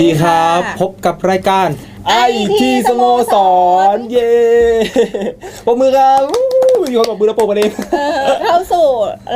สวัสดีครับสวัสดีค่ะพบกับรายการ IT สโมสร เย้ปรบมือครับอู้มีคนปรบมือแล้วปรบกันเองเออเข้าสู่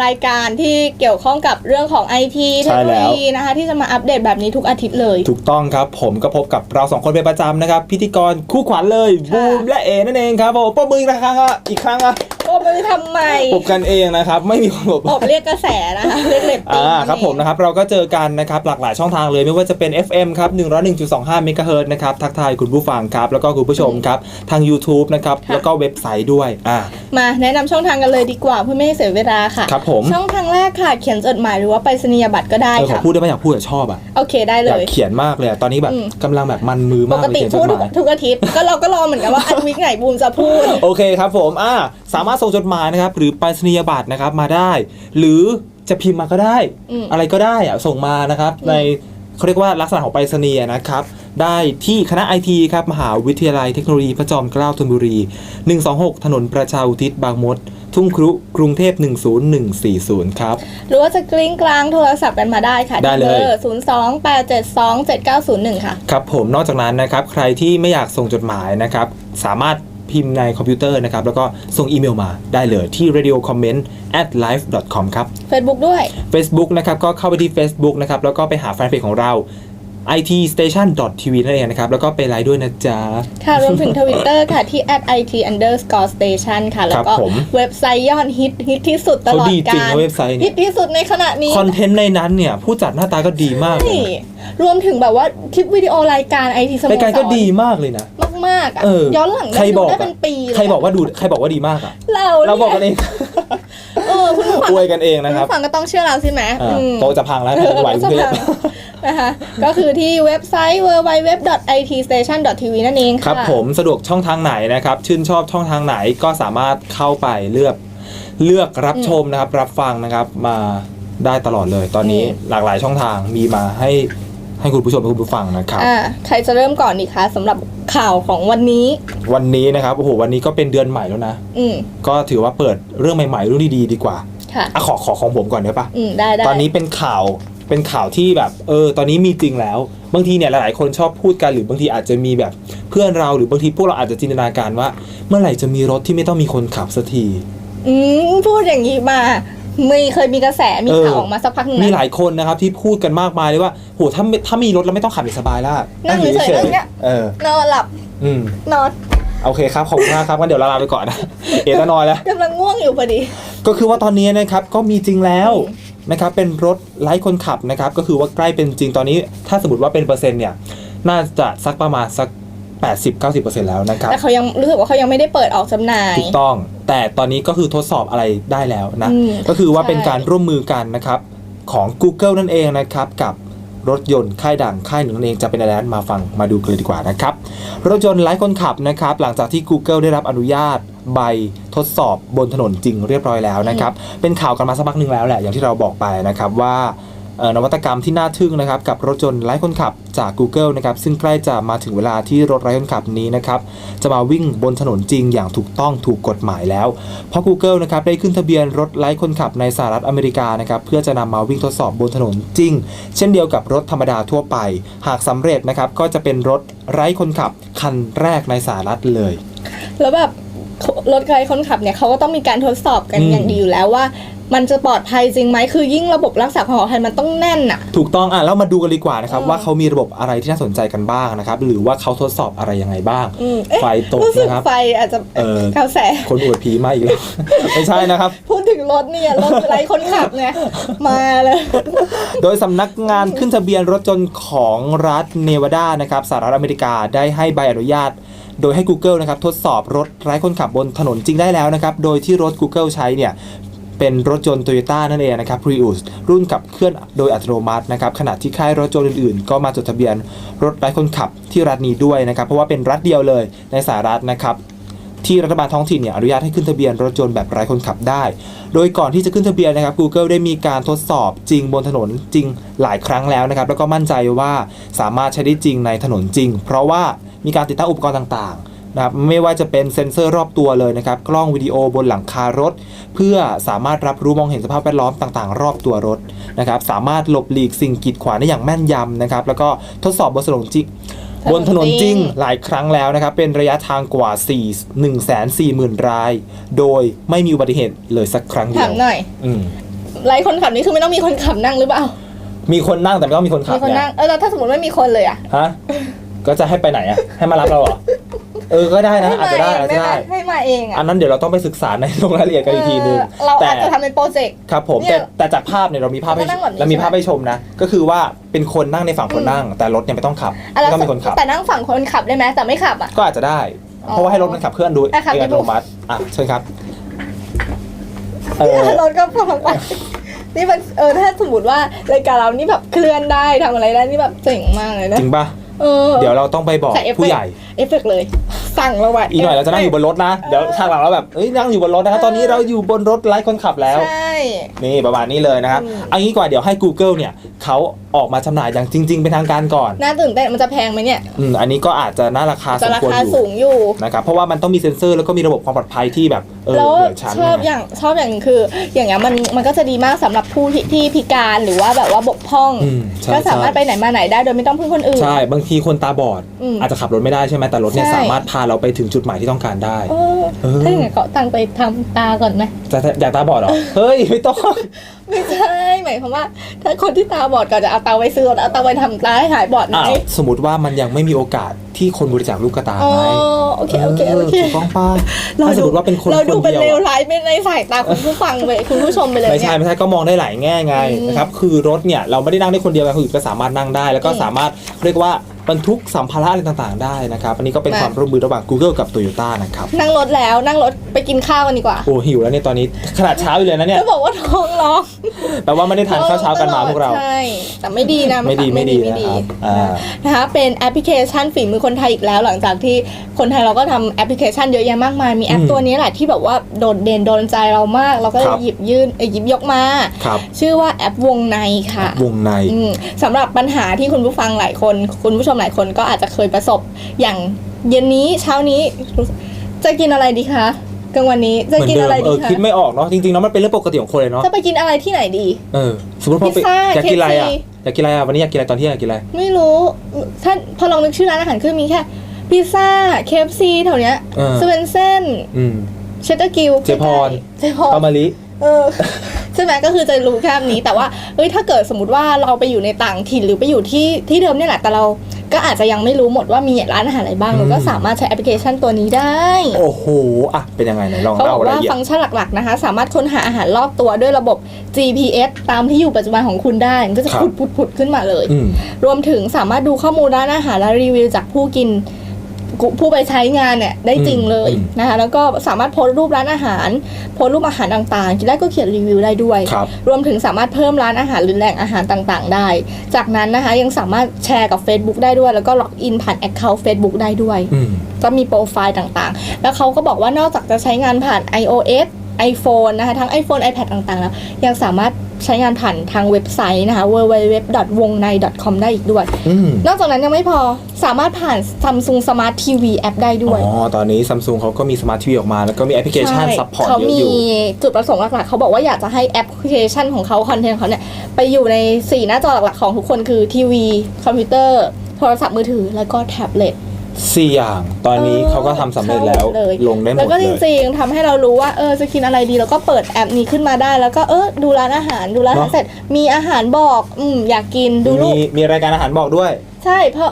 รายการที่เกี่ยวข้องกับเรื่องของไอทีเทใช่คโนแล้โลวยีนะคะ ที่จะมาอัปเดตแบบนี้ทุกอาทิตย์เลย ถูกต้องครับ ผมก็พบกับเราสองคนเป็นประจำนะครับ พิธีกรคู่ขวัญเลยค่ะบูมและเอนั่นเองครับผมปรบมืออีกครั้งอะอีกครั้งอะ โอ้ไม่ทำไมปรบกันเองนะครับ ไม่มีคนปรบอบเรียกกระแสนะคะเรียกเลตติ้งอ่าครับผมนะครับ เราก็เจอกันนะครับ หลากหลายช่องทางเลยไม่ว่าจะเป็น FM ครับ101.25เมกะเฮิรตซ์นะครับทักทายคุณผู้ฟังครับ แล้วก็คุณผู้ชมครับ ทาง YouTube นะครับค่ะแล้วก็เว็บไซต์ด้วยอ่า มาแนะนำช่องทางกันเลยดีกว่าเพื่อไม่ให้เสียเวลาค่ะ ครับผม ช่องทางแรกค่ะ เขียนจดหมายหรือว่าไปรษณียบัตรก็ได้เออขอค่ะพูดได้ไหมอยากพูดอะชอบอะโอเคได้เลอยากย เขียนมากเลยอะตอนนี้แบบอืม กำลังแบบมันมือปมากกเลยติเขียนจพูดดหมาย ทุกอาทิตย์ ก็เราก็รอเหมือนกันว่าอาทิตย์ไหนบูมจะพูด โอเคครับผม อ่า สามารถส่งจดหมายนะครับ หรือไปรษณียบัตรนะครับมาได้ หรือจะพิมพ์มาก็ได้ อืม อะไรก็ได้อะส่งมานะครับอืมในเขาเรียกว่าลักษณะของไปรษณีย์นะครับ ได้ที่คณะไอทีครับมหาวิทยาลัยเทคโนโลยีพระจอมเกล้าธนบุรี 126 ถนนประชาอุทิศบางมด ทุ่งครุกรุงเทพ 10140 ครับ หรือว่าจะกลิ้งกลางโทรศัพท์กันมาได้ค่ะได้เลยศูนย์สองแปดเจ็ดสองเจ็ดเก้าศูนย์หนึ่งค่ะ ครับผมนอกจากนั้นนะครับ ใครที่ไม่อยากส่งจดหมายนะครับ สามารถ พิมพ์ในคอมพิวเตอร์นะครับ แล้วก็ส่งอีเมลมาได้เลยที่ radio comment at live com ครับ Facebook ด้วย Facebook นะครับ ก็เข้าไปที่ Facebook นะครับ แล้วก็ไปหาแฟนเพจของเรา it station tv นั่นเองนะครับ แล้วก็ไปไลค์ด้วยนะจ๊ะ ค่ะรวมถึง Twitter ค่ะ ที่ @it underscore station ค่ะ แล้วก็ครับผมเว็บไซต์ยอดฮิตฮิตที่สุดตลอดเขาดีจริงกาลนะเว็บไซต์เนี่ย ฮิตที่สุดในขณะนี้ คอนเทนต์ในนั้นเนี่ย ผู้จัดหน้าตาก็ดีมากเลยนี่รวมถึงแบบว่าคลิปวิดีโอรายการ IT สโมรายสการก็ดีรมากเลยนะ มากๆอะเออย้อนหลังใครได้บดูอกได้อะเป็นปีเลยใครบอกว่าดูใครบอกว่าดีมากอะเราเราบอกกันเองเออคุณผู้ฟังอวยกันเองนะครับณผู้ฟังก็ต้องเชื่อเราใช่ไหมอ่าอืม โตะจะพังแล้วแผ่นดินไหวกรุงเทพ นะคะก็คือที่เว็บไซต์ www.itstation.tv นั่นเองค่ะครับผมสะดวกช่องทางไหนนะครับชื่นชอบช่องทางไหนก็สามารถเข้าไปเลือกเลือกรับชมนะครับ รับฟังนะครับมาได้ตลอดเลย ตอนนี้อืม หลากหลายช่องทางมีมาให้ให้คุณผู้ชมและคุณผู้ฟังนะครับ อ่าใครจะเริ่มก่อนดีคะสำหรับ ข่าวของวันนี้ วันนี้นะครับโอ้โหวันนี้ก็เป็นเดือนใหม่แล้วนะ อืมก็ถือว่าเปิดเรื่องใหม่ๆเรื่องดีๆดีกว่าค่ะอะขอขอของผมก่อนได้ปะอืมได้ได้ตอนนี้เป็นข่าวเป็นข่าวที่แบบเออตอนนี้มีจริงแล้ว บางทีเนี่ยหลายๆคนชอบพูดกันหรือบางทีอาจจะมีแบบเพื่อนเราหรือบางทีพวกเราอาจจะจินตนาการว่า เมื่อไหร่จะมีรถที่ไม่ต้องมีคนขับสักที อืมพูดอย่างนี้มา มีเคยมีกระแสมีเออข่าวออกมาสักพักหนึงมีนะหลายคนนะครับที่พูดกันมากมายเลยว่าโหถ้าไม่ถ้ามีรถแล้วไม่ต้องขับอย่างสบายแล้วนั่งเฉยๆนั่งเงี้ยเออนอนหลับอืมนอนโอเคครับขอบคุณมากครับงั้นเดี๋ยวเราลาไปก่อนนะเอตานอยแล้วกำลังง่วงอยู่พอดี ก็คือว่าตอนนี้นะครับก็มีจริงแล้วอืมนะครับเป็นรถไร้คนขับนะครับก็คือว่าใกล้เป็นจริงตอนนี้ ถ้าสมมติว่าเป็นเปอร์เซ็นต์เนี่ยน่าจะสักประมาณสัก 80-90%แล้วนะครับ แต่เขายังรู้สึกว่าเขายังไม่ได้เปิดออกจำหน่าย ถูกต้อง แต่ตอนนี้ก็คือทดสอบอะไรได้แล้วนะ อืมก็คือว่าใช่เป็นการร่วมมือกันนะครับ ของ Google นั่นเองนะครับ กับรถยนต์ค่ายดังค่ายหนึ่งนั่นเองจะเป็นอะไรนั้นมาฟังมาดูกันเลยดีกว่านะครับ รถยนต์ไร้คนขับนะครับ หลังจากที่ Google ได้รับอนุญาตใบทดสอบบนถนนจริงเรียบร้อยแล้วนะครับ เป็นข่าวกันมาสักพักหนึ่งแล้วแหละอย่างที่เราบอกไปนะครับว่าเอ่อ นวัตกรรมที่น่าทึ่งนะครับกับรถยนต์ไร้คนขับจาก Google นะครับซึ่งใกล้จะมาถึงเวลาที่รถไร้คนขับนี้นะครับจะมาวิ่งบนถนนจริงอย่างถูกต้องถูกกฎหมายแล้ว เพราะ Google นะครับได้ขึ้นทะเบียนรถไร้คนขับในสหรัฐอเมริกานะครับเพื่อจะนำมาวิ่งทดสอบบนถนนจริง เช่นเดียวกับรถธรรมดาทั่วไป หากสำเร็จนะครับก็จะเป็นรถไร้คนขับคันแรกในสหรัฐเลย แล้วแบบ รถไกลคนขับเนี่ยเขาก็ต้องมีการทดสอบกันอืม อย่างดีอยู่แล้วว่า มันจะปลอดภัยจริงไหมคือยิ่งระบบรักษาความปลอดภัยมันต้องแน่นอะ ถูกต้องอะแล้วมาดูกันดีกว่านะครับอืมว่าเขามีระบบอะไรที่น่าสนใจกันบ้างนะครับ หรือว่าเขาทดสอบอะไรยังไงบ้าง อืมเอ๊ะไฟตกรู้สึกนะครับ ไฟอาจจะเออ กระแส คนอวดผีมาอีกแล้ว ไม่ใช่นะครับ พูดถึงรถเนี่ยรถไร้คนขับไงมาเลย โดยสำนักงานขึ้นทะเบียนรถยนต์ของรัฐเนวาดานะครับสหรัฐอเมริกาได้ให้ใบอนุญาต โดยให้ Google นะครับทดสอบรถไร้คนขับบนถนนจริงได้แล้วนะครับ โดยที่รถ Google ใช้เนี่ยเป็นรถยนต์ Toyota นั่นเองนะครับ Prius รุ่นขับเคลื่อนโดยอัตโนมัตินะครับขณะที่ค่ายรถยนต์อื่นๆ ก็มาจดทะเบียนรถไร้คนขับที่รัฐนี้ด้วยนะครับเพราะว่าเป็นรัฐเดียวเลยในสหรัฐนะครับที่รัฐบาลท้องถิ่นเนี่ยอนุญาตให้ขึ้นทะเบียนรถยนต์แบบไร้คนขับได้ โดยก่อนที่จะขึ้นทะเบียนนะครับ Google ได้มีการทดสอบจริงบนถนนจริงหลายครั้งแล้วนะครับ แล้วก็มั่นใจว่าสามารถใช้ได้จริงในถนนจริง เพราะว่า มีการติดตั้งอุปกรณ์ต่างๆนะครับไม่ว่าจะเป็นเซ็นเซอร์รอบตัวเลยนะครับ กล้องวิดีโอบนหลังคารถ เพื่อสามารถรับรู้มองเห็นสภาพแวดล้อมต่างๆ รอบตัวรถนะครับ สามารถหลบหลีกสิ่งกีดขวางได้อย่างแม่นยำนะครับ แล้วก็ทดสอบบนถนนจริงถนนบนถนนจจริริงงหลายครั้งแล้วนะครับ เป็นระยะทางกว่า 4 1 4 0 0 0 0 ราย โดยไม่มีอุบัติเหตุเลยสักครั้งเดีถายวมหน่อยอืมไลฟ์คนขับนี่คือไม่ต้องมีคนขับนั่งหรือเปล่า มีคนนั่งแต่ไม่ต้องมีคนขับมีคนไงนั่งเออแล้วถ้าสมมติไม่มีคนเลยอะฮะ ก็จะให้ไปไหนอะให้มารับเราเหรอ เออ ก็ได้นะ อาจจะได้อาจจะได้ ให้มาเองอะอันนั้นเดี๋ยวเราต้องไปศึกษาในลงรายละเอียดกันอีกทีนึงเออเราแต่อาจจะทำเป็นโปรเจกต์ ครับผม เนี่แต่ยแต่จากภาพเนี่ยเรามีภาพให้เราก็นั่งแบบนี้ เรามีใช่ไหมภาพให้ชมนะ ก็คือว่าเป็นคนนั่งในฝั่งคนนั่ง แต่รถเนี่ยไม่ต้องขับอะไม่แล้วต้องมีคนขับ แต่นั่งฝั่งคนขับได้ไหมแต่ไม่ขับอะ ก็อาจจะได้ อ๋อเพราะว่าให้รถมันขับเคลื่อนโดยอะครับ เองอัตโนมัติ อะเชิญครับ เออ รถก็พังไปนี่มันเออถ้าสมมติว่ารายการเรานี่แบบเคลื่อนได้ทำอะไรได้นี่แบบเจ๋งมากเลยนะ จริงป่ะ เออ เดี๋ยวเราต้องไปบอกใส่เอฟเฟกต์ ผู้ใหญ่ เอฟเฟกต์เลย สั่งเราไว้อีกหน่อยเราจะนั่งอยู่บนรถนะ เดี๋ยวทางหลังเราแบบเอ้ยนั่งอยู่บนรถนะครับตอนนี้เราอยู่บนรถไร้คนขับแล้วใช่นี่ประมาณนี้เลยนะครับอืมเอางี้ดีกว่าเดี๋ยวให้ Google เนี่ยเขาออกมาจำหน่ายอย่างจริง ๆ เป็นทางการก่อน น่าตื่นเต้นมันจะแพงไหมเนี่ยอืมอันนี้ก็อาจจะน่าราคาสจะมราควรคาอยู่สูงอยู่นะครับเพราะว่ามันต้องมีเซ็นเซอร์แล้วก็มีระบบความปลอดภัยที่แบบเออแล้วเหนือชั้นชอบนะอย่างชอบอย่างหนึงคือ อย่างเงี้ยมันมันก็จะดีมากสำหรับผู้ที่ที่พิการหรือว่าแบบว่าบกพร่องอืมใช่ก็สามารถไปใช่ไหนมาไหนได้โดยไม่ต้องพึ่งคนอื่นใช่บางทีคนตาบอดอืมอาจจะขับรถไม่ได้ใช่ไหมแต่รถเนี่ยใช่สามารถพาเราไปถึงจุดหมายที่ต้องการได้เออเออ ถ้าอย่างเงี้ยก็ตังไปทำตาก่อนไหม จะอยากตาบอดเหรอ เฮ้ย ไม่ต้อง ไม่ใช่หมายความว่า ถ้าคนที่ตาบอดก็จะเอาตาไว้ซื้อเอาตาไว้ทำตาให้หายบอดไหมอ้าวสมมติว่ามันยังไม่มีโอกาสที่คนบริจาคลูกกระตาอ๋อไงโอเคโอเคโอเค ถูกต้องป้าถ้าสมมติว่าเป็นคนเราคดูนเป็นเดียวเลวอะ ร้ายไม่ในสายตาคุณผู้ฟังเลยคุณผู้ชมไปเลยไม่ใช่เนี่ย ไม่ใช่ก็มองได้หลายแง่ไงอืมนะครับคือรถเนี่ยเราไม่ได้นั่งได้คนเดียวไงคนอื่นก็สามารถนั่งได้ แล้วก็อืมสามารถเรียกว่า บรรทุกสัมภาระอะไรต่างๆ ได้นะครับอันนี้ก็เป็นมาความร่วมมือระหว่าง Google กับ Toyota นะครับนั่งรถแล้วนั่งรถไปกินข้าวกันดีกว่าโอ้หิวแล้วเนี่ยตอนนี้ขนาดเช้าอยู่เลยนะเนี่ยจะบอกว่าท้องร้องแปลว่าไม่ได้ทานข้าวเช้ากันมาพวกเราใช่แต่ไม่ดีนะไม่ดีไม่ดีนะครับอ่านะคะเป็นแอปพลิเคชันฝีมือคนไทยอีกแล้ว หลังจากที่คนไทยเราก็ทำแอปพลิเคชันเยอะแยะมากมายมีแอปอืมตัวนี้แหละที่แบบว่าโดดเด่นโดนใจเรามาก เราก็เลครัยบหยิบยื่นเอ้ยหยิบยกมาครับชื่อว่าแอปวงในค่ะวงในอืมสำหรับปัญหาที่คุณผู้ฟังหลายคนคุณผู้ชมหลายคนก็อาจจะเคยประสบอย่างเย็นนี้เช้านี้ จะกินอะไรดีคะกลางวันนี้จะเหมือนกินเดิมอะไรเอดีอคะคิดไม่ออกเนาะจริงๆเนาะมันเป็นเรื่องปกติของคนเลยเนาะจะไปกินอะไรที่ไหนดีเออสมมติพอไปพิซซ่าอยากกินอะไรอะ KFC อยากกินอะไรอะวันนี้อยากกินอะไรตอนเที่ยงอยากกินอะไรไม่รู้ถ้าพอลองนึกชื่อร้านอาหารขึ้นมีแค่พิซซ่าเคฟซีแถวเนี้ยเออสเวนเซนอืมเชสเตอร์กิลเจพรเจพรปามาลิเออใช่ไหมก็คือจะรู้แค่นี้แต่ว่าเอ้ยถ้าเกิดสมมติว่าเราไปอยู่ในต่างถิ่นหรือไปอยู่ที่ที่เดิมเนี่ยแหละแต่เรา ก็อาจจะยังไม่รู้หมดว่ามีร้านอาหารอะไรบ้างเราก็สามารถใช้แอปพลิเคชันตัวนี้ได้ โอ้โหอะเป็นยังไงไหนลองเขาบเล่าอกรายว่าละเอียด ฟังก์ชันหลักๆนะคะ สามารถค้นหาอาหารรอบตัวด้วยระบบ GPS ตามที่อยู่ปัจจุบันของคุณได้มันก็จะครับ ผุดผุดผุดขึ้นมาเลย อืม รวมถึงสามารถดูข้อมูลร้านอาหารและรีวิวจากผู้กินกุ ผู้ไปใช้งานเนี่ยได้จริงเลยอืมนะคะแล้วก็สามารถโพสต์รูปร้านอาหาร โพสต์รูปอาหารต่างๆกินได้ก็เขียนรีวิวได้ด้วยครับรวมถึงสามารถเพิ่มร้านอาหารหรือแหล่งอาหารต่างๆ ได้ จากนั้นนะคะยังสามารถแชร์กับ Facebook ได้ด้วย แล้วก็ล็อกอินผ่าน Account Facebook ได้ด้วยอืมก็มีโปรไฟล์ต่างๆ แล้วเขาก็บอกว่านอกจากจะใช้งานผ่าน iOS iPhone นะคะทั้ง iPhone iPad ต่างๆแล้วยังสามารถ ใช้งานผ่านทางเว็บไซต์นะคะ www.wongnai.com ได้อีกด้วยอืมนอกจากนั้นยังไม่พอสามารถผ่าน Samsung Smart TV App ได้ด้วย อ๋อ ตอนนี้ซัมซุงเขาก็มีสมาร์ททีวีออกมา แล้วก็มีแอปพลิเคชันใช่ซัพพอร์ตเขาเยอะมีอยู่จุดประสงค์หลักๆ เขาบอกว่าอยากจะให้แอปพลิเคชันของเขาคอนเทนต์ของเขาเนี่ย ไปอยู่ใน 4 หน้าจอหลักๆ ของทุกคนคือทีวีคอมพิวเตอร์ โทรศัพท์มือถือแล้วก็แท็บเล็ต สี่อย่างตอนนี้เออเขาก็ทำสำเร็จแล้วเข้าหมดเลยลงได้หมแล้วดก็เลจย ริงๆทำให้เรารู้ว่าเออจะกินอะไรดีแล้วก็เปิดแอปนี้ขึ้นมาได้ แล้วก็เออดูร้านอาหารดูร้านอาหารเนอะ เสร็จมีอาหารบอกอืมอยากกินดูรูมีปมีรายการอาหารบอกด้วย ใช่เพราะ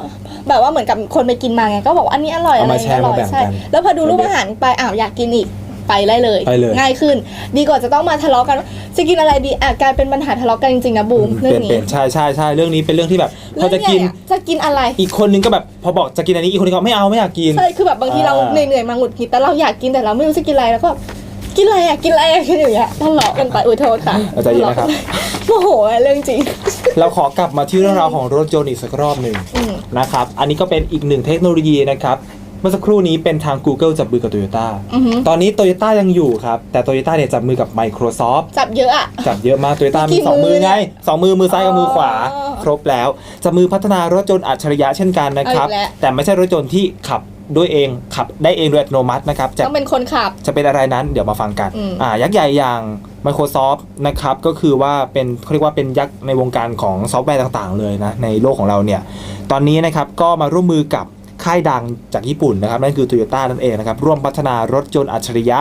แบบว่าเหมือนกับคนไปกินมาไงก็บอกว่าอันนี้อร่อยเอาอะไรมาแชร์อร่อมายแบ่งใช่กันแล้วพอดูรูปอาหารไปอ้าวอยากกินอีก ไปได้เลย ไปเลย ง่ายขึ้น ดีกว่าจะต้องมาทะเลาะกันว่าจะกินอะไรดีอะกลายเป็นปัญหาทะเลาะกันจริงๆนะบูมเรื่อเป็นงเป็นี้นใช่ใช่ใช่เรื่องนี้เป็นเรื่องที่แบบพอจะกิน เรื่องใหญ่อะจะกินอะไร อีกคนนึงก็แบบพอบอกจะกินอันนี้อีกคนนึงก็ไม่เอาไม่อยากกิน ใช่ คือแบบบางทีเราอ่า เหนื่อยๆมาหงุดหงิดแต่เราอยากกินแต่เราไม่รู้จะกินอะไรแล้วก็กินอะไรอะ กินอะไรอะกินอย่างเงี้ยทะเลาะกันไปอุ้ยโทษค่ะเอาใจเย็นนะครับ โมโหอะเรื่องจริง เราขอกลับมาที่เรื่องราวของรถยนต์อีกสักรอบหนึ่งอืมนะครับ อันนี้ก็เป็นอีกหนึ่งเทคโนโลยีนะครับ เมื่อสักครู่นี้เป็นทาง Google จับมือกับ Toyota อือหือตอนนี้ Toyota ยังอยู่ครับ แต่ Toyota เนี่ยจับมือกับ Microsoft จับเยอะอะจับเยอะมาก Toyota มีกี่2มือมือไง2มือมือซ้ายกับมือขวา อ๋อครบแล้ว จับมือพัฒนารถยนต์อัจฉริยะเช่นกันนะครับ เอาอีกแล้ว แต่ไม่ใช่รถยนต์ที่ขับด้วยเองขับได้เองโดยอัตโนมัตินะครับจะ ต้องเป็นคนขับ จะเป็นอะไรนั้นเดี๋ยวมาฟังกัน อืม อ่า ยักษ์ใหญ่อย่าง Microsoft นะครับ ก็คือว่าเป็นเขาเรียกว่าเป็นยักษ์ในวงการของซอฟต์แวร์ต่างๆ เลยนะ ในโลกของเราเนี่ย ตอนนี้นะครับก็มาร่วมมือกับ ค่ายดังจากญี่ปุ่นนะครับนั่นคือ Toyota นั่นเองนะครับ ร่วมพัฒนารถยนต์อัจฉริยะ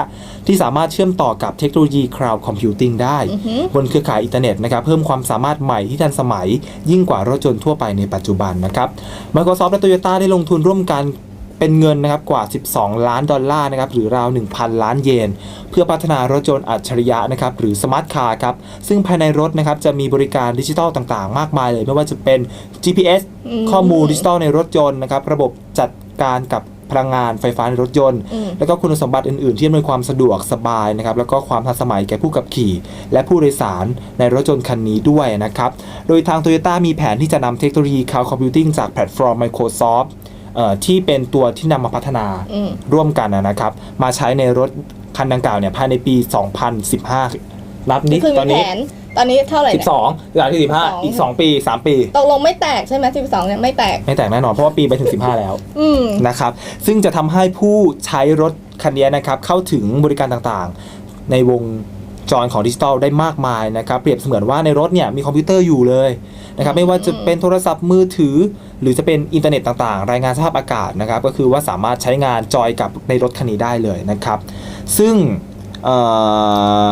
ที่สามารถเชื่อมต่อกับเทคโนโลยี Cloud Computing ได้อือหือบนเครือข่ายอินเทอร์เน็ตนะครับเพิ่มความสามารถใหม่ที่ทันสมัย ยิ่งกว่ารถยนต์ทั่วไปในปัจจุบันนะครับ Microsoft และ Toyota ได้ลงทุนร่วมกัน เป็นเงินนะครับกว่า 12 ล้านดอลลาร์นะครับหรือราว 1,000 ล้านเยน เพื่อพัฒนารถยนต์อัจฉริยะนะครับหรือสมาร์ทคาร์ครับซึ่งภายในรถนะครับจะมีบริการดิจิทัลต่างๆ มากมายเลย ไม่ว่าจะเป็น GPS อืมข้อมูลดิจิทัลในรถยนต์นะครับระบบจัดการกับพลังงานไฟฟ้าในรถยนต์อืมแล้วก็คุณสมบัติอื่น ๆ ที่อำนวยความสะดวกสบายนะครับแล้วก็ความทันสมัยแก่ผู้ขับขี่ และผู้โดยสารในรถยนต์คันนี้ด้วยนะครับ โดยทาง Toyota มีแผนที่จะนำเทคโนโลยี Cloud Computing จากแพลตฟอร์ม Microsoft เอ่อ ที่เป็นตัวที่นำมาพัฒนาอืมร่วมกันนะครับ มาใช้ในรถคันดังกล่าวเนี่ยภายในปี 2015นับนินี่ดคือตอนมีนี้แผนตอนนี้เท่าไหร่เนี่ย12หลังที่15อีก2ปี3ปีตกลงไม่แตกใช่ไหม12เนี่ยไม่แตก ไม่แตกแน่นอนเพราะว่าปีไปถึง15แล้วอืมนะครับ ซึ่งจะทำให้ผู้ใช้รถคันนี้นะครับ เข้าถึงบริการต่างๆ ในวง จรของดิจิทัลได้มากมายนะครับ เปรียบเสมือนว่าในรถเนี่ยมีคอมพิวเตอร์อยู่เลยนะครับไม่ว่าจะเป็นโทรศัพท์มือถือ หรือจะเป็นอินเทอร์เน็ตต่างๆ รายงานสภาพอากาศนะครับ ก็คือว่าสามารถใช้งานจอยกับในรถคันนี้ได้เลยนะครับ ซึ่งเอ่อ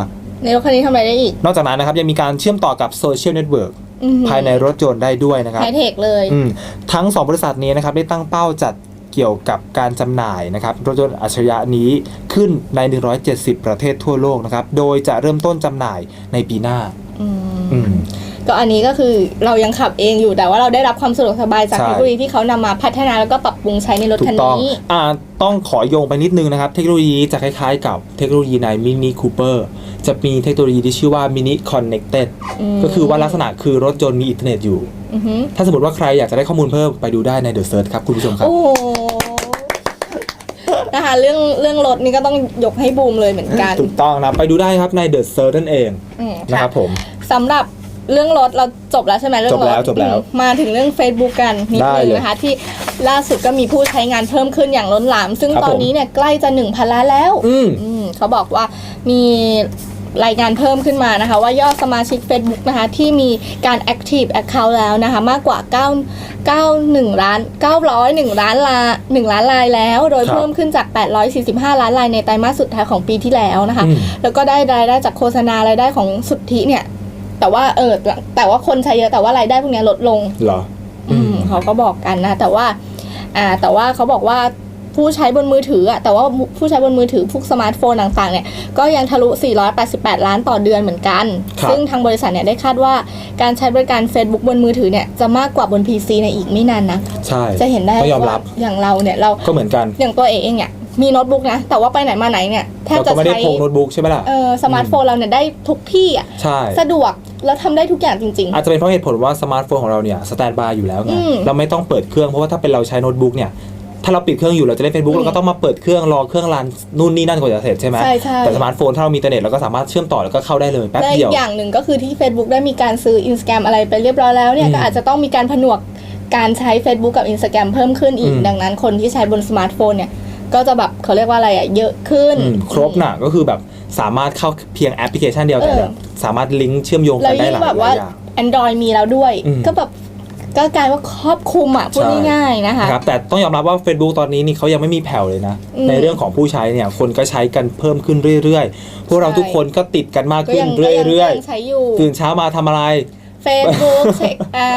ในรถคันนี้ทำอะไรได้อีก นอกจากนั้นนะครับยังมีการเชื่อมต่อกับโซเชียลเน็ตเวิร์กอืมภายในรถยนต์ได้ด้วยนะครับไฮเทคเลยอืมทั้ง 2 บริษัทนี้นะครับได้ตั้งเป้าจัด เกี่ยวกับการจำหน่ายนะครับรถยนต์อัจฉริยะนี้ขึ้นใน 170 ประเทศทั่วโลกนะครับ โดยจะเริ่มต้นจำหน่ายในปีหน้าอืมอืมก็อันนี้ก็คือเรายังขับเองอยู่แต่ว่าเราได้รับความสะดวกสบายจากใช่เทคโนโลยีที่เขานำมาพัฒนาแล้วก็ปรับปรุงใช้ในรถถูคักนต้องนี้อ่าต้องขอโยงไปนิดนึงนะครับ เทคโนโลยีจะคล้ายๆกับเทคโนโลยีใน Mini Cooper จะมีเทคโนโลยีที่ชื่อว่า Mini Connected อืมก็คือว่าลักษณะคือรถยนต์มีอินเทอร์เน็ตอยู่อือหือถ้าสมมติว่าใครอยากจะได้ข้อมูลเพิ่มไปดูได้ใน The Search ครับคุณผู้ชมครับ โอ้โห นะคะ เรื่องเรื่องรถนี่ก็ต้องยกให้บูมเลยเหมือนกันถูกต้องนะไปดูได้ครับใน The Search นั่นเองอืมนะค่ะครับผมสำหรับเรื่องรถเราจบแล้วใช่ไหมเรื่องรถจบแล้วจบแล้วอืมมาถึงเรื่อง Facebook กันนิดได้นึงเลยนะคะ ที่ล่าสุดก็มีผู้ใช้งานเพิ่มขึ้นอย่างล้นหลาม ซึ่งครับตอนผมนี้เนี่ยใกล้จะ1,000ล้านแล้วอืมอืมเขาบอกว่ามี รายงานเพิ่มขึ้นมานะคะ ว่ายอดสมาชิก Facebook นะคะที่มีการ Active Account แล้วนะคะมากกว่า 9 91ล้าน901ล้านลา1ล้านลายแล้ว โดยครับเพิ่มขึ้นจาก 845 ล้านลายในไตรมาสสุดท้ายของปีที่แล้วนะคะอืมแล้วก็ได้รายได้จากโฆษณารายได้ของสุทธิเนี่ย แต่ว่าเออแต่ว่าคนใช้เยอะแต่ว่ารายได้พวกเนี้ยลดลงเหรออืมเขาก็บอกกันนะ แต่ว่า อ่า แต่ว่าเขาบอกว่า ผู้ใช้บนมือถืออะแต่ว่าผู้ใช้บนมือถือพวกสมาร์ทโฟนต่างๆเนี่ยก็ยังทะลุ 488 ล้านต่อเดือนเหมือนกันครับซึ่งทางบริษัทเนี่ยได้คาดว่าการใช้บริการ Facebook บนมือถือเนี่ยจะมากกว่าบน PC ในอีกไม่นานนะใช่จะเห็นได้ต้องยอมรับว่าอย่างเราเนี่ยเราก็เหมือนกันอย่างตัวเองเนี่ยมีโน้ตบุ๊กนะ แต่ว่าไปไหนมาไหนเนี่ยแทบเราจะก็ไม่ได้ใช้พกโน้ตบุ๊กใช่ไหมล่ะเออสมาร์ทโฟนเราเนี่ยได้ทุกที่อะใช่สะดวกแล้วทำได้ทุกอย่างจริงอาจจะเป็นเพราะเหตุผลว่าสมาร์ทโฟนของเราเนี่ยสแตนบายอยู่แล้วไงอืมเราไม่ต้องเปิดเครื่องเพราะว่าถ้าเป็นเราใช้โน้ตบุ๊กเนี่ย ถ้าเราปิดเครื่องอยู่เราจะเล่น Facebook อืมเราก็ต้องมาเปิดเครื่องรอเครื่องรันนู่นนี่นั่นกว่าจะเสร็จใช่ไหมใช่ใช่ แต่สมาร์ทโฟนถ้าเรามีอินเทอร์เน็ตเราก็สามารถเชื่อมต่อแล้วก็เข้าได้เลยแป๊บและเดีอียว กอย่างหนึ่งก็คือที่ Facebook ได้มีการซื้อ Instagram อะไรไปเรียบร้อยแล้วเนี่ย อืมก็อาจจะต้องมีการผนวกการใช้ Facebook กับ Instagram เพิ่มขึ้นอีก อืม ดังนั้นคนที่ใช้บนสมาร์ทโฟนเนี่ย ก็จะแบบเขาเรียกว่าอะไรอะเยอะขึ้น อืมครบน่ะก็คือแบบสามารถเข้าเพียงแอปพลิเคชันเดียวแต่เออแบบสามารถลิงก์เชื่อมโยงแล้กัวนได้ยิ่หงลายแบบหว่าลายอย่าง Android มีแล้วด้วย อืม ก็แบบ ก็กลายว่าครอบคลุมอะพูดใช่ง่ายๆนะคะนะครับแต่ต้องยอมรับว่า Facebook ตอนนี้นี่เขายังไม่มีแผ่วเลยนะอืมในเรื่องของผู้ใช้เนี่ยคนก็ใช้กันเพิ่มขึ้นเรื่อยๆ พวกเราใช่ทุกคนก็ติดกันมากก็ขึ้นยังก็ยังเรื่อยยังใช้อยู่ๆตื่นเช้ามาทำอะไร Facebook เช็คอ่า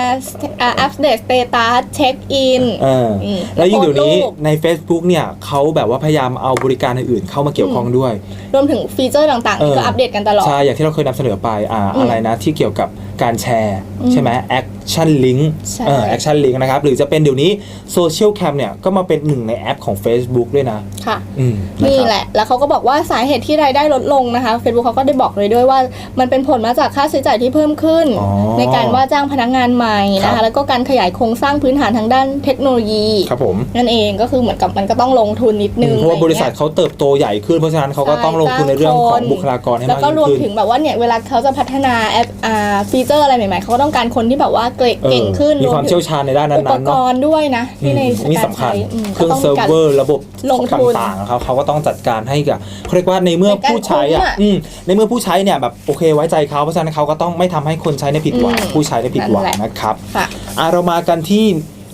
อ่าอัปเดตสเตตัสเช็คอินเอออืมแล้วยิ่งเดี๋ยวนี้โพสต์รูปใน Facebook เนี่ยเขาแบบว่าพยายามเอาบริการอื่นๆเข้ามาเกี่ยวข้องด้วย รวมถึงฟีเจอร์ต่างๆเออที่ก็อัปเดตกันตลอด ใช่ อย่างที่เราเคยนำเสนอไปอ่าอืมอะไรนะที่เกี่ยวกับการแชร์อืมใช่ไหม Action Link ใช่เออ Action Link นะครับ หรือจะเป็นเดี๋ยวนี้ Social Cam เนี่ย ก็มาเป็นหนึ่งในแอปของ Facebook ด้วยนะ ค่ะอืมนี่ครับแหละ แล้วเขาก็บอกว่าสาเหตุที่รายได้ลดลงนะคะ Facebook เขาก็ได้บอกเลยด้วยว่า มันเป็นผลมาจากค่าใช้จ่ายที่เพิ่มขึ้นอ๋อในการว่าจ้างพนักงานใหม่นะครัคะบแล้วก็การขยายโครงสร้างพื้นฐานทางด้านเทคโนโลยีครับผมนั่นเองก็คือเหมือนกับมันก็ต้องลงทุนนิดนึงเพราะว่าบริษัทอะไเขาเติบโตใหญ่ขึ้นเพราะฉะนั้นเขาก็ต้องลงทุนในเรื่องของบุคลากรเงี้ยให้แล้วมากก็รวมยิ่งถึขึ้งนแบบว่าเนี่ยเวลาเขาจะพัฒนาแอปอ่าฟีเจอร์อะไรใหม่ๆ เขาก็ต้องการคนที่แบบว่าเก่งออเก่งขึ้นมีความรถึงเชี่ยวชาญในด้านอุปนั้นๆกเนาะรณ์ด้วยนะที่ในอืมนี่สำคัญการใช้อืมเครื่องก็ต้เซิร์ฟมีกาเวอร์ระบบลงทุนต่างๆของเขาเขาก็ต้องจัดการให้กับเขาเรียกว่าในเมื่อเป็นการผู้ใช้อะคุ้มอะอืมในเมื่อผู้ใช้เนี่ยแบบโอเคไว้ใจเขาเพราะฉะนั้นเขาก็ต้องไม่ทำให้คนใช้ในยผิดหวังอืมผู้ใช้ในยผิดหวังนั่นแหละนะครับค่ะอะเรามากันที่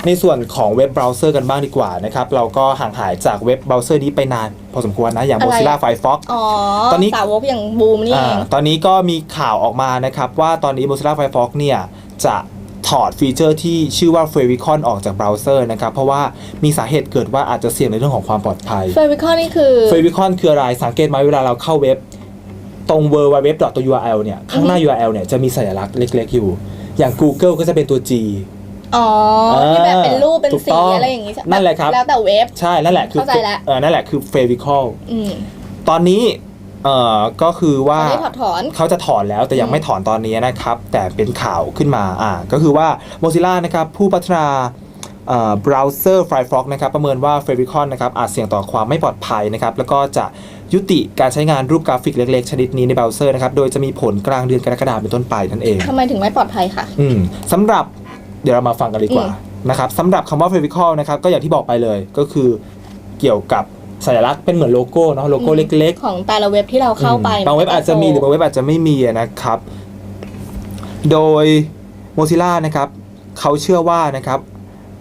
ในส่วนของเว็บเบราว์เซอร์กันบ้างดีกว่านะครับ เราก็ห่างหายจากเว็บเบราว์เซอร์นี้ไปนาน พอสมควรนะ อย่าง อะไร Mozilla Firefox อ๋อตอนนี้ สาวกอย่างบูมนี่เองอ่าตอนนี้ก็มีข่าวออกมานะครับว่าตอนนี้ Mozilla Firefox เนี่ยจะถอดฟีเจอร์ที่ชื่อว่า Favicon ออกจากเบราว์เซอร์นะครับ เพราะว่ามีสาเหตุเกิดว่าอาจจะเสี่ยงในเรื่องของความปลอดภัย เฟรวิคอนนี่คือ Favicon คืออะไรสังเกตไหมเวลาเราเข้าเว็บ ตรง www.url เนี่ย ข้างหน้า URL เนี่ยจะมีสัญลักษณ์เล็ก ๆ อยู่ อย่าง Google ก็จะเป็นตัว G อ๋อที่แบบเป็นรูปเป็นถูกสีต้องอะไรอย่างงี้ใช่นั่นแหละครับแล้วแต่เว็บใช่นั่นแหละคือเข้าใจแล้วเออนั่นแหละคือ Favicon อืมตอนนี้เอ่อก็คือว่าตอนนี้ถอดถอนเขาจะถอนแล้วแต่ยังอืมไม่ถอนตอนนี้นะครับ แต่เป็นข่าวขึ้นมาอ่าก็คือว่า Mozilla นะครับ ผู้พัฒนาเอ่อเบราว์เซอร์ Firefox นะครับประเมินว่า Favicon นะครับอาจเสี่ยงต่อความไม่ปลอดภัยนะครับแล้วก็จะยุติการใช้งานรูปกราฟิกเล็กๆ ชนิดนี้ในเบราว์เซอร์นะครับโดยจะมีผลกลางเดือนกรกฎาคมเป็นต้นไปนั่นเองทำไมถึงไม่ปลอดภัยค่ะอืมสำหรับ เดี๋ยวเรามาฟังกันดีกว่าอืนะครับสำหรับคำว่า Favicon นะครับก็อย่างที่บอกไปเลยก็คือเกี่ยวกับสัญลักษณ์เป็นเหมือนโลโก้เนาะโลโก้เล็ก ๆ ของแต่ละเว็บที่เราเข้าไปอืมบางเว็บอาจจะมีหรือบางเว็บอาจจะไม่มีอะนะครับ โดย Mozilla นะครับเขาเชื่อว่านะครับ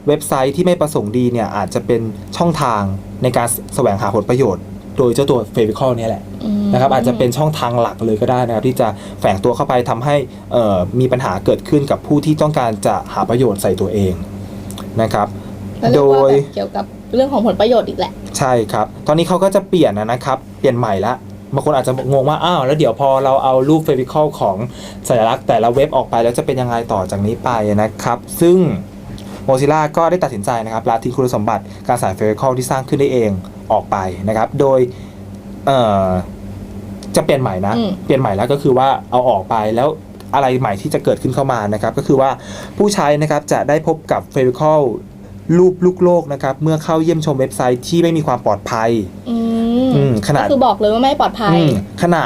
เว็บไซต์ที่ไม่ประสงค์ดีเนี่ยอาจจะเป็นช่องทางในการแสวงหาผลประโยชน์ โดยเจ้าตัว f a v i c a l เนี่ยแหละมนะครับอาจจะเป็นช่องทางหลักเลยก็ได้นะครับที่จะแฝงตัวเข้าไปทำให้เอ่อมีปัญหาเกิดขึ้นกับผู้ที่ต้องการจะหาประโยชน์ใส่ตัวเองนะครับก็เรียกว่าโดยแบบเกี่ยวกับเรื่องของผลประโยชน์อีกแหละ ใช่ครับ ตอนนี้เขาก็จะเปลี่ยนนะครับเปลี่ยนใหม่ละบางคนอาจจะงงว่าอ้าวแล้วเดี๋ยวพอเราเอารูปเฟ v ิคอลของสัญลักษณ์แต่ละเว็บออกไปแล้วจะเป็นยังไงต่อจากนี้ไปนะครับ ซึ่ง Mozilla ก็ได้ตัดสินใจนะครับละทิ้งคุณสมบัติการใส่เฟ v ิคอลที่สร้างขึ้นได้เอง ออกไปนะครับ โดยเอ่อจะเปลี่ยนใหม่นะอืมเปลี่ยนใหม่แล้วก็คือว่าเอาออกไปแล้วอะไรใหม่ที่จะเกิดขึ้นเข้ามานะครับ ก็คือว่าผู้ใช้นะครับจะได้พบกับเฟ v ิคอลรูปลูกโลกนะครับ เมื่อเข้าเยี่ยมชมเว็บไซต์ที่ไม่มีความปลอดภัยอืมอืมขนาดก็คือบอกเลยว่าไม่ปลอดภัยอืมขณะ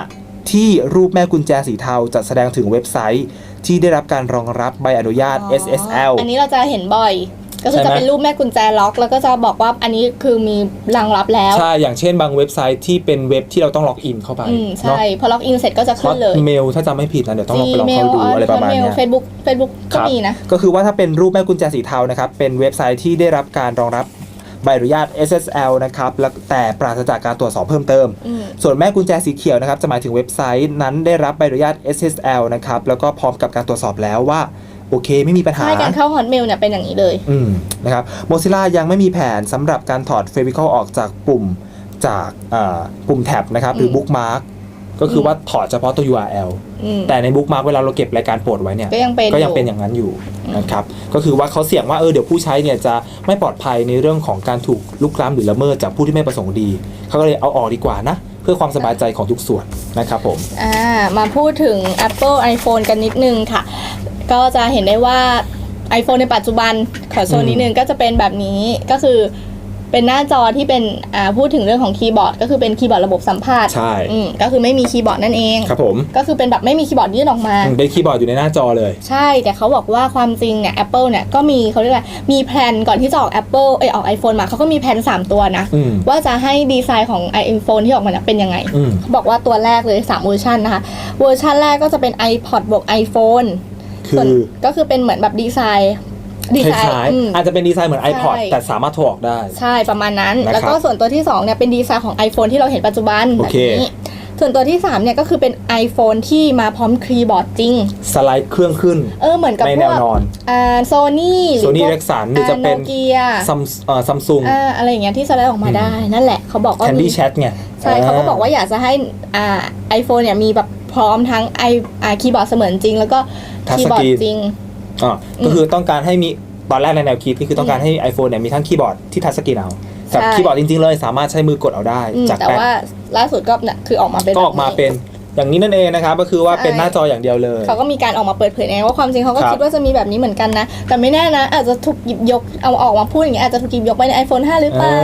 ที่รูปแม่กุญแจสีเทาจะแสดงถึงเว็บไซต์ที่ได้รับการรองรับใบอนุญาตอ๋อ SSL อันนี้เราจะเห็นบ่อย ก็คือใช่ไหมจะเป็นรูปแม่กุญแจล็อก แล้วก็จะบอกว่าอันนี้คือมีรางรับแล้ว ใช่ อย่างเช่นบางเว็บไซต์ที่เป็นเว็บที่เราต้องล็อกอินเข้าไปอืมเนาะใช่พอล็อกอินเสร็จก็จะฮขึ้อนตเลยเมลถ้าจำไม่ผิดนะเดี๋ยวต้องลองไปลองเข้าดูอะไรประมาณเนี้ยเฟซบุ๊กเฟซบุ๊กคก็รับมีนะก็คือว่าถ้าเป็นรูปแม่กุญแจสีเทานะครับเป็นเว็บไซต์ที่ได้รับการรองรับใบอนุญาต SSL นะครับแล้วแต่ปราศจากการตรวจสอบเพิ่มเติมอืมส่วนแม่กุญแจสีเขียวนะครับจะหมายถึงเว็บไซต์นั้นได้รับใบอนุญาต SSL นะครับแล้วก็พร้อมกับการตรวจสอบแล้วว่า โอเค ไม่มีปัญหาใช่การเข้าฮอตเมลเนี่ยเป็นอย่างนี้เลย อืมนะครับ Mozilla ยังไม่มีแผนสำหรับการถอด f a v i c a l ออกจากปุ่มจากอ่าปุ่มแท็บนะครับ หรือม Bookmark ก็คือว่าถอดเฉพาะตัว URL อืมแต่ใน Bookmark เวลาเราเก็บรายการโปรดไว้เนี่ย ก็ยังเป็นก็ยังเป็นออย่างนั้นอยู่นะครับ ก็คือว่าเขาเสี่ยงว่าเออเดี๋ยวผู้ใช้เนี่ยจะไม่ปลอดภัยในเรื่องของการถูกลุกล้ำหรือละเมิดจากผู้ที่ไม่ประสงค์ดี เขาก็เลยเอาออกดีกว่านะ เพื่อความสบายใจของทุกส่วนนะครับผม อ่า มาพูดถึง Apple iPhone กันนิดนึงค่ะ ก็จะเห็นได้ว่า iPhone ในปัจจุบันขอโชอืว์มนิดนึงก็จะเป็นแบบนี้ก็คือเป็นหน้าจอที่เป็นอ่าพูดถึงเรื่องของคีย์บอร์ด ก็คือเป็นคีย์บอร์ดระบบสัมผัสใช่ อืมก็คือไม่มีคีย์บอร์ดนั่นเอง ครับผมก็คือเป็นแบบไม่มีคีย์บอร์ดยื่นออกมาอืมเป็นคีย์บอร์ดอยู่ในหน้าจอเลย ใช่ แต่เขาบอกว่าความจริงเนี่ย Apple เนี่ยก็มีเขาเรียกว่ามีแพลนก่อนที่จะออก Apple เอยออก iPhone มาเขาก็มีแพลน3 ตัวนะ อืมว่าจะให้ดีไซน์ของ iPhone ที่ออกมาเนี่ยเป็นยังไง อืม เขาบอกว่าตัวแรกเลย3เวอร์ชันนะคะ เวอร์ชันแรกก็จะเป็น iPod บวก iPhone คืส่วนอก็คือเป็นเหมือนแบบดีไซน์ดีคไซน์ล้ายอืม ๆอาจจะเป็นดีไซน์เหมือน iPod ใช่ แต่สามารถโทรออกได้ ใช่ประมาณนั้น นะครับแล้วก็ส่วนตัวที่2เนี่ยเป็นดีไซน์ของ iPhone ที่เราเห็นปัจจุบันโอแบบเค นี้ ส่วนตัวที่3เนี่ยก็คือเป็น iPhone ที่มาพร้อมคีย์บอร์ดจริง สไลด์เครื่องขึ้น เออเหมือนกับในพแนววกนอนอ่าโซนี่หรือ Sony พวก Ericsson หรือจะเป็น โนเกียซัมเอ่อซัมซุงอ่าอะไรอย่างเงี้ยที่สไลด์ออกมาได้ นั่นแหละเขาบอกว่าแคนมีดี้แชทไง ใช่เขาก็บอกว่าอยากจะให้อ่าไอโฟนเนี่ยมีแบบ พร้อมทั้งไออ่าคีย์บอร์ดเสมือนจริง แล้วก็ทัชคีสย์บอร์กดรีนจริงอ่าก็คือต้องการให้มีตอนแรกในแนวคิดก็คือต้องการให้ iPhone เนี่ยมีทั้งคีย์บอร์ดที่ทัชสกรีนเอากับใช่คีย์บอร์ดจริงๆเลย สามารถใช้มือกดเอาได้อืมจากแต่แป้นว่าล่าสุดก็เนี่ยคือออกมาเป็นก็ออกมาแบบเป็น อย่างนี้นั่นเองนะครับก็คือว่าเป็นใช่หน้าจออย่างเดียวเลย เขาก็มีการออกมาเปิดเผยเองว่าความจริงเขาก็ครับคิดว่าจะมีแบบนี้เหมือนกันนะ แต่ไม่แน่นะ อาจจะถูกหยิบยกเอาออกมาพูดอย่างเงี้ยอาจจะถูกหยิบยกไปใน iPhone 5 หรือเปล่าเอ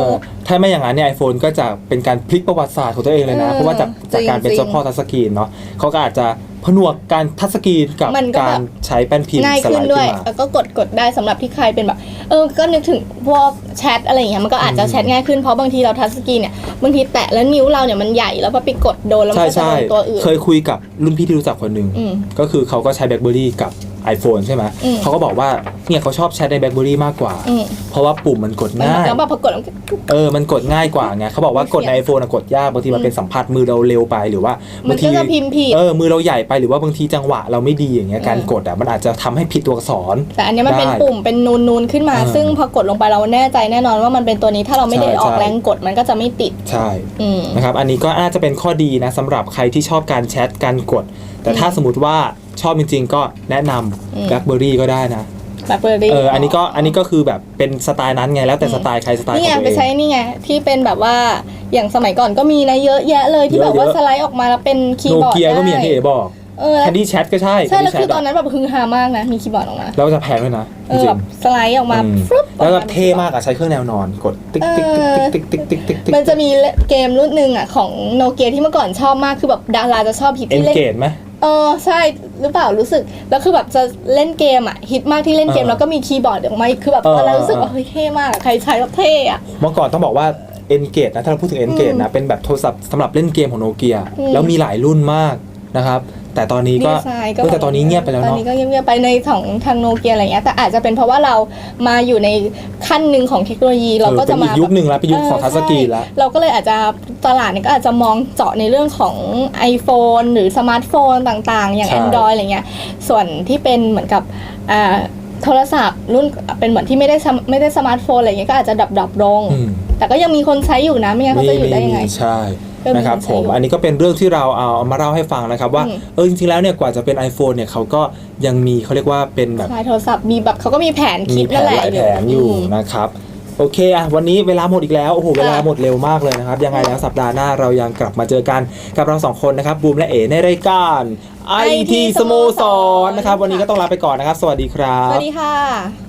อถ้าไม่อย่างนั้นเนี่ยไอโฟนก็จะเป็นการพลิกประวัติศาสตร์ของตัวเองเลยนะเออเพราะว่าจากจากการเป็นจริงๆเจ้าพ่อทัชสกรีนเนาะเขาก็อาจจะ ผนวกการทัชสกรีนกับมันก็กาแบรบใช้แป้นพิมพ์ง่ายสขึ้ไลนด์ด้วยขึ้นมา แล้วก็กดกดได้สำหรับที่ใครเป็นแบบ เออ ก็นึกถึงพวกแชทอะไรอย่างเงี้ย มันก็อาจจะอืมแชทง่ายขึ้น เพราะบางทีเราทัชสกรีนเนี่ย บางทีแตะแล้วนิ้วเราเนี่ยมันใหญ่ แล้วพอไปกดโดนแล้วมัใช่นก็จะใช่โดนตัวอื่น เคยคุยกับรุ่นพี่ที่รู้จักคนหนึ่งอืม ก็คือเขาก็ใช้แบล็คเบอรี่กับ iPhone ใช่ไหมอืม เขาก็บอกว่าเนี่ยเขาชอบใช้ในแบล็คเบอรี่มากกว่า อืมเพราะว่าปุ่มมันกดมันง่าย แล้วแบบพอกดแล้วมันก็ เออ มันกดง่ายกว่าไงเขาบอกว่ากดในเสียง iPhone อะกดยาก บางทีมันเป็นสัมผัสมือเราเร็วไปหรือว่ามับานงทีก็จะพิมพ์ผิด เออ มือเราใหญ่ไปหรือว่าบางทีจังหวะเราไม่ดีอย่างเงี้ยอืมการกดอะ มันอาจจะทำให้ผิดตัวอักษร แต่อันเนี้ยมันเป็นได้ปุ่มเป็นนูนนูนๆขึ้นมา อ่าซึ่งพอกดลงไปเราแน่ใจแน่นอนว่ามันเป็นตัวนี้ถ้าเราไม่ได้ใช่ออกใช่ แรงกดมันก็จะไม่ติด ใช่ อืม นะครับ อันนี้ก็น่าจะเป็นข้อดีนะสำหรับใครที่ชอบการแชท การกด แต่ถ้าสมมติว่า ชอบจริงๆก็แนะนำแบล็คเบอร์รี่ก็ได้นะแบล็คเบอร์รี่เอออันนี้ก็อันนี้ก็คือแบบเป็นสไตล์นั้นไงแล้วแต่สไตล์ใครสไตล์ของนี่ไงไปใช้นี่ไงที่เป็นแบบว่าอย่างสมัยก่อนก็มีนะเยอะแยะเลยที่แบบว่าสไลด์ออกมาแล้วเป็นคีย์บอร์ดเกียก็มีอย่างที่เอ๋บอกเออแคแล้วนดี้แชทก็ใช่ใช่แล้วคือตอนนั้นแบบฮือฮามากนะมีคีย์บอร์ดออกมาแล้วจะแพงด้วยนะเออแบบสไลด์ออกมาฟแล้วก็เท่มากอะใช้เครื่องแนวนอนกดติ๊กติ๊กติ๊กติ๊กติ๊กติ๊กมันจะมีเกมรุ่นหนึ่งอะของโนเกียที่เมื่อก่อนชอบมากคือแบบดาราจะชอบฮิตที่เล่นเกจไหม เออใช่หรือเปล่ารู้สึกแล้วคือแบบจะเล่นเกมอะฮิตมากที่เล่นเกม เออแล้วก็มีคีย์บอร์ดออกมาอีกคือแบบเออ ตอนนั้นรู้สึกว่าเออเฮ้ยเท่มากอะใครใช้แบบเท่อะ เมื่อก่อนต้องบอกว่าเอ็นเกจนะ ถ้าเราพูดถึงเอ็นเกจนะ เป็นแบบโทรศัพท์สำหรับเล่นเกมของโนเกีย อืม แล้วมีหลายรุ่นมากนะครับ แต่ตอนนี้ก็ดีไซน์เออแต่ตอนนี้เงียบไปแล้วตอนเนาะ นี้ก็เงียบๆไปในของทางโนเกียอะไรเงี้ยแต่อาจจะเป็นเพราะว่าเรามาอยู่ในขั้นหนึ่งของเทคโนโลยีเราเออก็เป็จะนมาอีกยุคหนึ่งแล้วเป็นยุคของเทัชสกรีนแล้วใช่เราก็เลยอาจจะตลาดเนี่ยก็อาจจะมองเจาะในเรื่องของ iPhone หรือสมาร์ทโฟนต่างๆ อย่าง ใช่ Android อะไรเงี้ยส่วนที่เป็นเหมือนกับอ่าโทรศัพท์รุ่นเป็นเหมือนที่ไม่ได้สมไม่ได้สมาร์ทโฟนอะไรเงี้ยก็อาจจะดับดับๆลง อืมแต่ก็ยังมีคนใช้อยู่นะไม่งั้นเขาจะอยู่ได้ยังไงใช่ก็มี นะครับใช้ผมอยู่อันนี้ก็เป็นเรื่องที่เราเอาเอามาเล่าให้ฟังนะครับ ว่าอืมเออจริงๆแล้วเนี่ยกว่าจะเป็น iPhone เนี่ยเขาก็ยังมีเขาเรียกว่าเป็นแบบใช่โทรศัพท์มีแบบเขาก็มีแผนคิมีดแผนั่นนแหละหลายแผนอยู่มนะครับโอเคอะวันนี้เวลาหมดอีกแล้ว โอ้โห เวลาค่ะหมดเร็วมากเลยนะครับ ยังไงแล้วสัปดาห์หน้าเรายังกลับมาเจอกันกับเราสองคนนะครับ บูมและเอ๋ในรายการ IT สโมสรนะครับ วันนี้ก็ต้องลาไปก่อนนะครับ สวัสดีครัสบวัสดีค่ะ